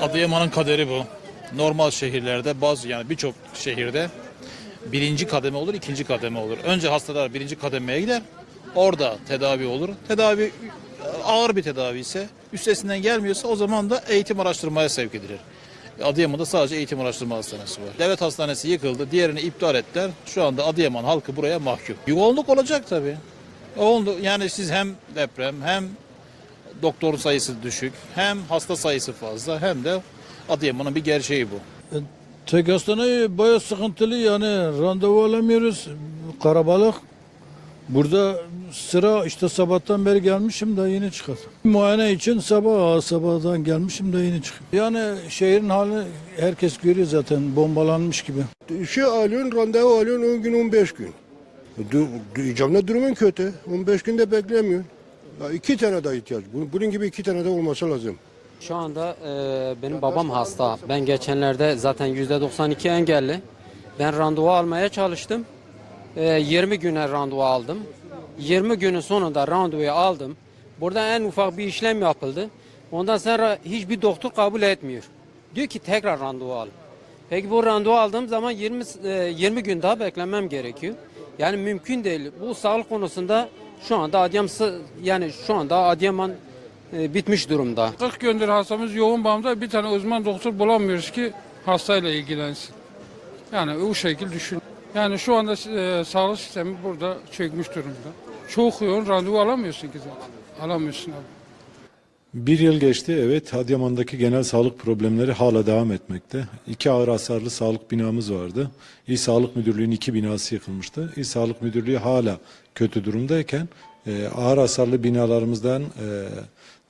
Adıyaman'ın kaderi bu. Normal şehirlerde bazı yani birçok şehirde birinci kademe olur, ikinci kademe olur. Önce hastalar birinci kademeye gider. Orada tedavi olur. Tedavi ağır bir tedavi ise üstesinden gelmiyorsa o zaman da eğitim araştırmaya sevk edilir. Adıyaman'da sadece eğitim araştırma hastanesi var. Devlet hastanesi yıkıldı, diğerini iptal ettiler. Şu anda Adıyaman halkı buraya mahkum. Yoğunluk olacak tabii. Yoğunluk, yani siz hem deprem hem doktor sayısı düşük, hem hasta sayısı fazla hem de Adıyaman'ın bir gerçeği bu. Tek hastane bayağı sıkıntılı yani randevu alamıyoruz. Karabalık. Burada sıra işte sabahtan beri gelmişim de yeni çıkar. Muayene için sabah sabahdan gelmişim de yeni çıkıyor. Yani şehrin halini herkes görüyor zaten bombalanmış gibi. Şey alıyorsun, randevu alıyorsun 10 gün 15 gün. Du, canlı durumun kötü. 15 günde beklemiyorsun. Ya iki tane daha ihtiyaç. Bunun, gibi iki tane de olması lazım. Şu anda e, benim babam hasta. Ben geçenlerde zaten %92 engelli. Ben randevu almaya çalıştım. E, 20 güne randevu aldım. 20 günün sonunda randevuyu aldım. Burada en ufak bir işlem yapıldı. Ondan sonra hiçbir doktor kabul etmiyor. Diyor ki tekrar randevu al. Peki bu randevu aldığım zaman 20 e, 20 gün daha beklemem gerekiyor. Yani mümkün değil. Bu sağlık konusunda şu anda Adıyaman yani şu anda Adıyaman e, bitmiş durumda. 40 gündür hastamız yoğun bağımda bir tane uzman doktor bulamıyoruz ki hastayla ilgilensin. Yani o şekil düşün. Yani şu anda e, sağlık sistemi burada çökmüş durumda. Çok yoğun randevu alamıyorsun ki zaten. Alamıyorsun abi. Bir yıl geçti evet Adıyaman'daki genel sağlık problemleri hala devam etmekte. İki ağır hasarlı sağlık binamız vardı. İl Sağlık Müdürlüğü'nün iki binası yıkılmıştı. İl Sağlık Müdürlüğü hala kötü durumdayken e, ağır hasarlı binalarımızdan e,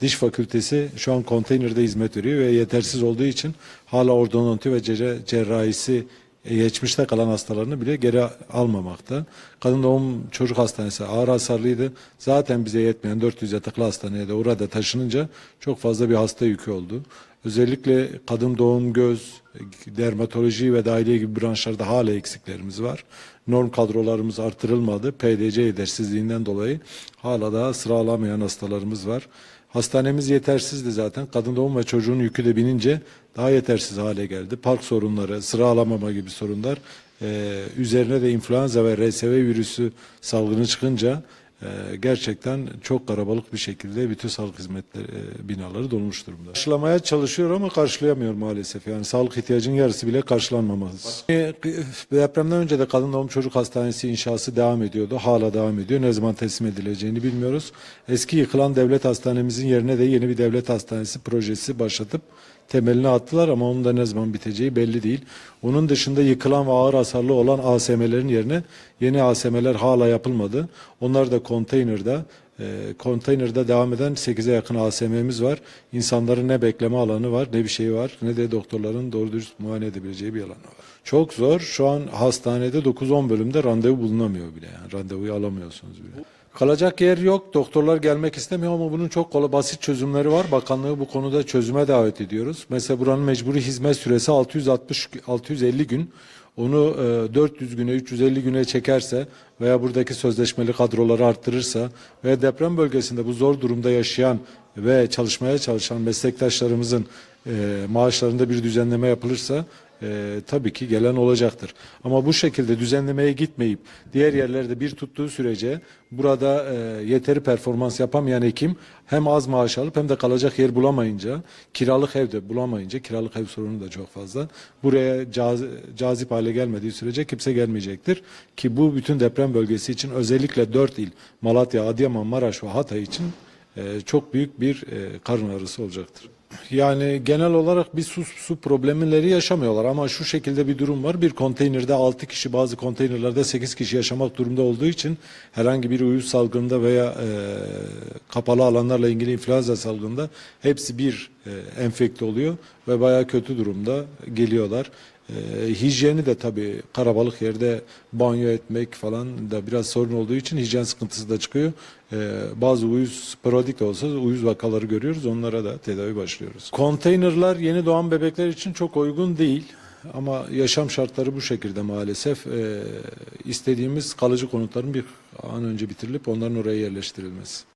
diş fakültesi şu an konteynerde hizmet veriyor ve yetersiz olduğu için hala ordonanti ve cerra- cerrahisi geçmişte kalan hastalarını bile geri almamakta. Kadın doğum çocuk hastanesi ağır hasarlıydı. Zaten bize yetmeyen 400 yataklı hastaneye de orada taşınınca çok fazla bir hasta yükü oldu. Özellikle kadın doğum, göz, dermatoloji ve dahiliye gibi branşlarda hala eksiklerimiz var. Norm kadrolarımız artırılmadı. PDC yetersizliğinden dolayı hala daha sıra alamayan hastalarımız var. Hastanemiz yetersizdi zaten. Kadın doğum ve çocuğun yükü de binince daha yetersiz hale geldi. Park sorunları, sıra alamama gibi sorunlar. Ee, üzerine de influenza ve RSV virüsü salgını çıkınca e, gerçekten çok karabalık bir şekilde bütün sağlık hizmetleri e, binaları dolmuş durumda. Karşılamaya çalışıyor ama karşılayamıyor maalesef. Yani sağlık ihtiyacının yarısı bile karşılanmamaz. E, Depremden önce de kadın doğum çocuk hastanesi inşası devam ediyordu. Hala devam ediyor. Ne zaman teslim edileceğini bilmiyoruz. Eski yıkılan devlet hastanemizin yerine de yeni bir devlet hastanesi projesi başlatıp temelini attılar ama onun da ne zaman biteceği belli değil. Onun dışında yıkılan ve ağır hasarlı olan ASM'lerin yerine yeni ASM'ler hala yapılmadı. Onlar da konteynerde e, konteynerde devam eden 8'e yakın ASM'miz var. İnsanların ne bekleme alanı var, ne bir şey var, ne de doktorların doğru dürüst muayene edebileceği bir alanı var. Çok zor. Şu an hastanede 9-10 bölümde randevu bulunamıyor bile. Yani randevuyu alamıyorsunuz bile. Kalacak yer yok. Doktorlar gelmek istemiyor ama bunun çok kolay basit çözümleri var. Bakanlığı bu konuda çözüme davet ediyoruz. Mesela buranın mecburi hizmet süresi 660 650 gün. Onu e, 400 güne 350 güne çekerse veya buradaki sözleşmeli kadroları arttırırsa ve deprem bölgesinde bu zor durumda yaşayan ve çalışmaya çalışan meslektaşlarımızın e, maaşlarında bir düzenleme yapılırsa e, tabii ki gelen olacaktır. Ama bu şekilde düzenlemeye gitmeyip diğer yerlerde bir tuttuğu sürece burada e, yeteri performans yapamayan hekim hem az maaş alıp hem de kalacak yer bulamayınca kiralık ev de bulamayınca kiralık ev sorunu da çok fazla. Buraya caz- cazip hale gelmediği sürece kimse gelmeyecektir. Ki bu bütün deprem bölgesi için özellikle dört il Malatya, Adıyaman, Maraş ve Hatay için e, çok büyük bir e, karın ağrısı olacaktır. Yani genel olarak bir su, su problemleri yaşamıyorlar ama şu şekilde bir durum var. Bir konteynerde 6 kişi bazı konteynerlerde 8 kişi yaşamak durumda olduğu için herhangi bir uyuz salgında veya e, kapalı alanlarla ilgili influenza salgında hepsi bir e, enfekte oluyor ve bayağı kötü durumda geliyorlar. E, hijyeni de tabii karabalık yerde banyo etmek falan da biraz sorun olduğu için hijyen sıkıntısı da çıkıyor. E, bazı uyuz sporadik de olsa uyuz vakaları görüyoruz. Onlara da tedavi başlıyoruz. Konteynerlar yeni doğan bebekler için çok uygun değil. Ama yaşam şartları bu şekilde maalesef. E, istediğimiz kalıcı konutların bir an önce bitirilip onların oraya yerleştirilmesi.